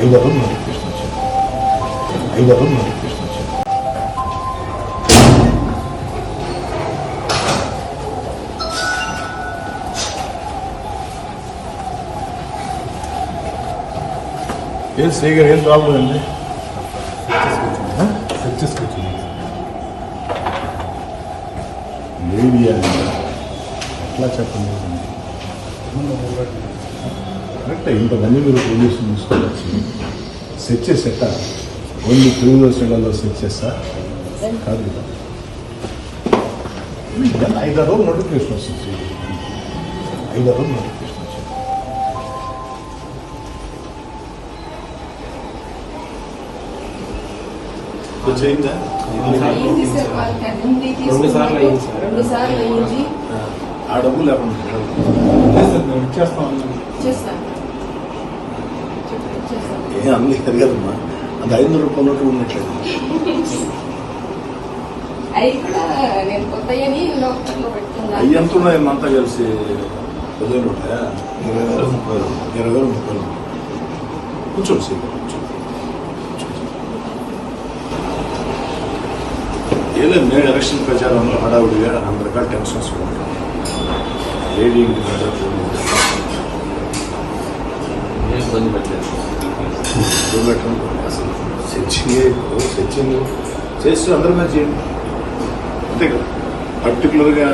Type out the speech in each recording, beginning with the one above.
ఐదారు నోటిఫికేషన్ వచ్చింది ఐదారు నోటిఫికేషన్ వచ్చింది ఏం శ్రీగారు ఏం ప్రాబ్లం అండి లేడీ అండి ఎట్లా చెప్పండి కరెక్ట్ ఇంతమంది మీరు పోలీసులు తీసుకోవచ్చు సెట్ చేసేట? ఓన్లీ టూ వీలర్స్ ఇళ్ళలో సెట్ చేస్తా? కాదు కదా. ఐదారు రోజులు నోటిఫికేషన్ వస్తుంది. ఐదారు రోజులు నోటిఫికేషన్ వచ్చింది రెండు సార్లు సార్. రెండు సార్లు ఆ డబ్బు లేకుండా చేస్తాం. ఏం అన్ని కదమ్మా అది ఐదు నోటు ఉన్నట్లేదు అవి నేను ఎంత ఉన్నాయి అంతా కలిసి పదివేలు ఉంటాయా? ఇరవై వేలు ముప్పై వేలు. ఇరవై వేలు ముప్పై వేలు. కూర్చోండి సీట్ కూర్చోండి. ఏం లేదు నేను ఎలక్షన్ ప్రచారంలో హడావుడిగా అందరి రకాల టెన్షన్స్ ఉంటాను లేడీ ఇంటి ఇబ్బంది పెట్టలేదు. కిలోమీటర్ అసలు సెర్చింగ్ సెర్చింగ్ చేస్తూ అందరి మీద చేయండి అంతే కదా పర్టికులర్గా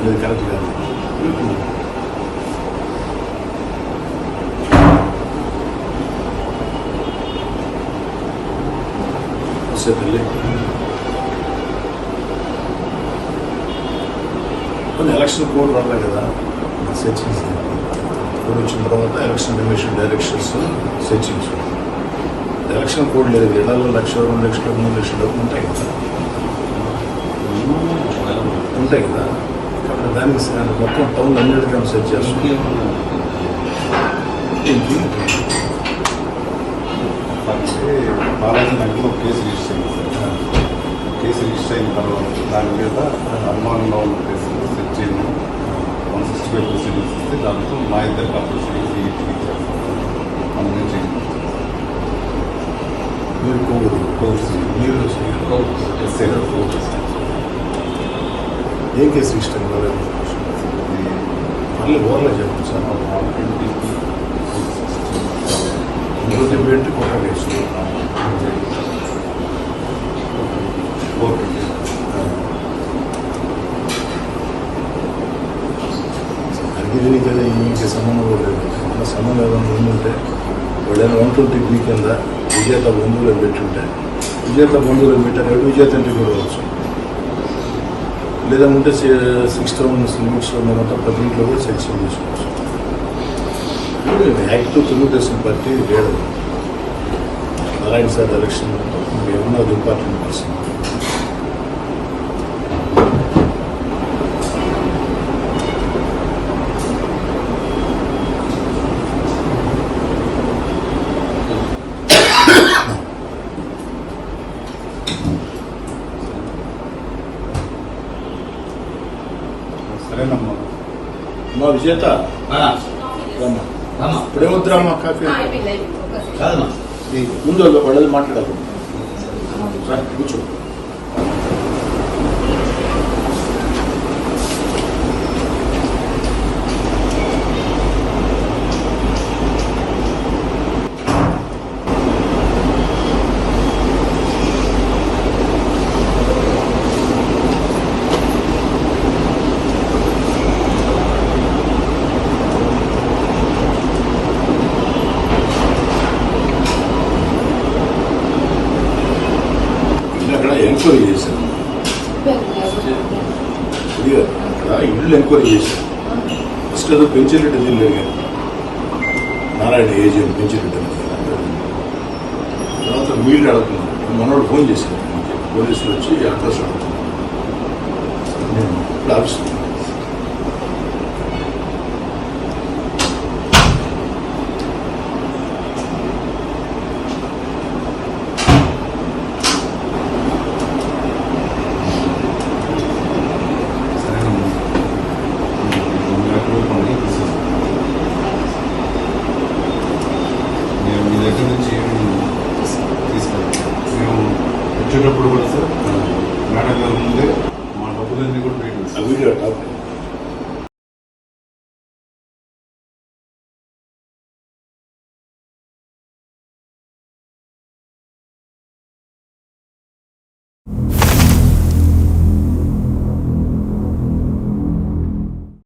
ఇది కరెక్ట్ కాదు వస్తే తల్లి కొన్ని ఎలక్షన్ కోడ్ రాలే కదా సెర్చింగ్ కోడ్ వచ్చిన తర్వాత election commission directions searchings election code లేదు. ఎలా లక్ష రెండు లక్షలు మూడు లక్షలు ఉంటాయి కదా. ఉంటాయి కదా. కాబట్టి దానికి మొత్తం టౌన్ అన్నిటికీ సెర్చ్ చేస్తాం. వచ్చే బాలాజీ నగర్లో కేసు రిజిస్టర్ అయింది. సార్ కేసు రిజిస్టర్ అయిన తర్వాత దాని మీద అనుమానంలో ఉన్న ప్రొసీడింగ్స్ ఇస్తే దాంతో మా ఇద్దరు ప్రొసీడింగ్స్ ఇచ్చారు అందుకే చేయండి మీరు కోవూరు కోర్సు మీరు ఎస్ఐ ఏ కేసు ఇష్టం కాలేదు మళ్ళీ ఓవర్లో చెప్పండి సార్ అగ్గిరిని కదా ఈమెకి సంబంధం కూడా లేదు. మన సంబంధం ఏదైనా ఉందంటే వాళ్ళైనా వన్ ట్వంటీ బీ కింద విజేత బంధువులు పెట్టుంటే విజేత బంధువులు పెట్టారు విజేత ఇంటికి కూడా వచ్చు లేదా ఉంటే సిక్స్ థౌసండ్ లిమిట్స్లో ఉన్నదంతా ప్రతి ఇంట్లో కూడా సెక్షన్ తీసుకోవచ్చు యాక్ట్ తెలుగుదేశం పార్టీ లేదు నారాయణ సార్ ఎలక్షన్ ఏమన్నా ఇంపార్టెంట్ పర్సన్ సరేనమ్మా మా విజేత రమ్మా ఇప్పుడేమొద్దురామ్మా కాఫీ. కాదమ్మా ముందు వాళ్ళది మాట్లాడాలి కూర్చో అక్కడ ఎంక్వైరీ చేశాను ఇది అక్కడ ఇల్లు ఎంక్వైరీ చేశాను ఫస్ట్ ఏదో పెంచిరెడ్డి ఇల్లు అడిగాను నారాయణ ఏజ్ పెంచిరెడ్డి తర్వాత వీళ్ళు అడుగుతున్నాను మనోడు ఫోన్ చేశాను పోలీసులు వచ్చి అడ్రస్ అడుగుతున్నాను నేను ఇప్పుడు ఆఫీస్ వచ్చేటప్పుడు కూడా